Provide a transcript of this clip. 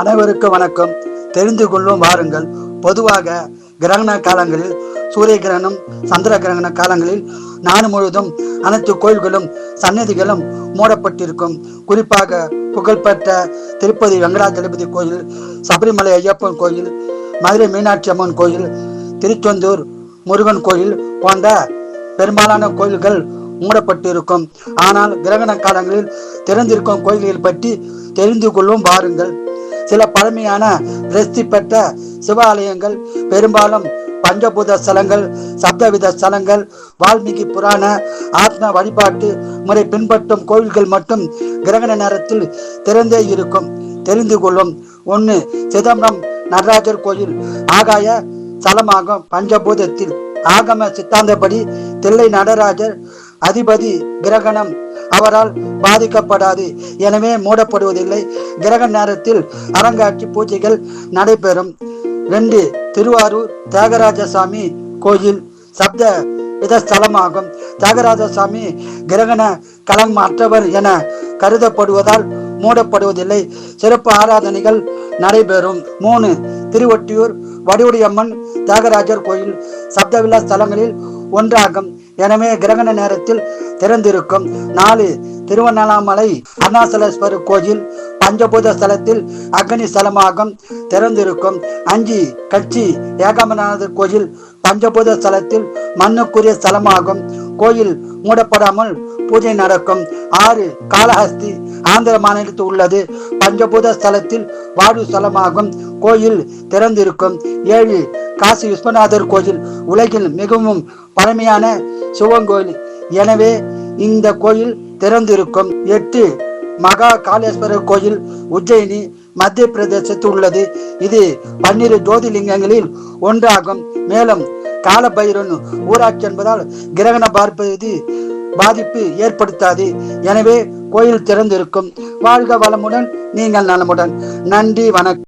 அனைவருக்கும் வணக்கம். தெரிந்து கொள்வோம் வாருங்கள். பொதுவாக கிரகண காலங்களில் சூரிய கிரகணம் சந்திர கிரகண காலங்களில் நாடு முழுவதும் அனைத்து கோயில்களும் சன்னதிகளும் மூடப்பட்டிருக்கும். குறிப்பாக புகழ்பெற்ற திருப்பதி வெங்கடாஜலபதி கோயில் சபரிமலை ஐயப்பன் கோயில் மதுரை மீனாட்சி அம்மன் கோயில் திருச்செந்தூர் முருகன் கோயில் போன்ற பெரும்பாலான கோயில்கள் மூடப்பட்டிருக்கும். ஆனால் கிரகண காலங்களில் திறந்திருக்கும் கோயில்கள் பற்றி தெரிந்து கொள்ளும் வாருங்கள். சில பழமையான பிரசித்தி பெற்ற சிவாலயங்கள் பெரும்பாலும் பஞ்சபூத ஸ்தலங்கள் சப்தவித ஸ்தலங்கள் வால்மீகி புராண ஆத்ம வழிபாட்டு முறை பின்பற்றும் கோயில்கள் மட்டும் கிரகண நேரத்தில் திறந்தே இருக்கும். தெரிந்து கொள்ளும். ஒன்று சிதம்பரம் நடராஜர் கோயில் ஆகாய ஸ்தலமாகும் பஞ்சபூதத்தில். ஆகம சித்தாந்தப்படி தில்லை நடராஜர் அதிபதி கிரகணம் அவரால் பாதிக்கப்படாது. எனவே மூடப்படுவதில்லை. கிரக நேரத்தில் அரங்காட்சி பூஜைகள் நடைபெறும். ரெண்டு திருவாரூர் தியாகராஜசாமி கோயில் சப்த வித ஸ்தலமாகும் தியாகராஜசாமி கிரகண களமற்றவர் என கருதப்படுவதால் மூடப்படுவதில்லை. சிறப்பு ஆராதனைகள் நடைபெறும். மூணு திருவொட்டியூர் வடிவுடையம்மன் தியாகராஜர் கோயில் சப்தவிழா ஸ்தலங்களில் ஒன்றாகும். எனவே கிரகண நேரத்தில் திறந்திருக்கும் நாலு திருவண்ணாமலை அருணாசலேஸ்வரர் கோயில் பஞ்சபூத ஸ்தலத்தில் அக்னி ஸ்தலமாகும் திறந்திருக்கும். அஞ்சு கட்சி ஏகாமநாதர் கோயில் பஞ்சபூத ஸ்தலத்தில் மண்ணுக்குரிய ஸ்தலமாகும். கோயில் மூடப்படாமல் பூஜை நடக்கும். ஆறு காளஹஸ்தி ஆந்திர மாநிலத்தில் உள்ளது. பஞ்சபூத ஸ்தலத்தில் வாடு ஸ்தலமாகும். கோயில் திறந்திருக்கும். ஏழு காசி விஸ்வநாதர் கோயில் உலகில் மிகவும் பழமையான சிவங்கோயில் எனவே இந்த கோயில் திறந்திருக்கும். எட்டு மகா காளேஸ்வரர் கோயில் உஜ்ஜயினி மத்திய பிரதேசத்தில் உள்ளது. இது பன்னிரு ஜோதிலிங்கங்களில் ஒன்றாகும். மேலும் காலபைரன் ஊராட்சி என்பதால் கிரகண பார்ப்பது பாதிப்பு ஏற்படுத்தாது. எனவே கோயில் திறந்திருக்கும். வாழ்க வளமுடன். நீங்கள் நலமுடன். நன்றி வணக்கம்.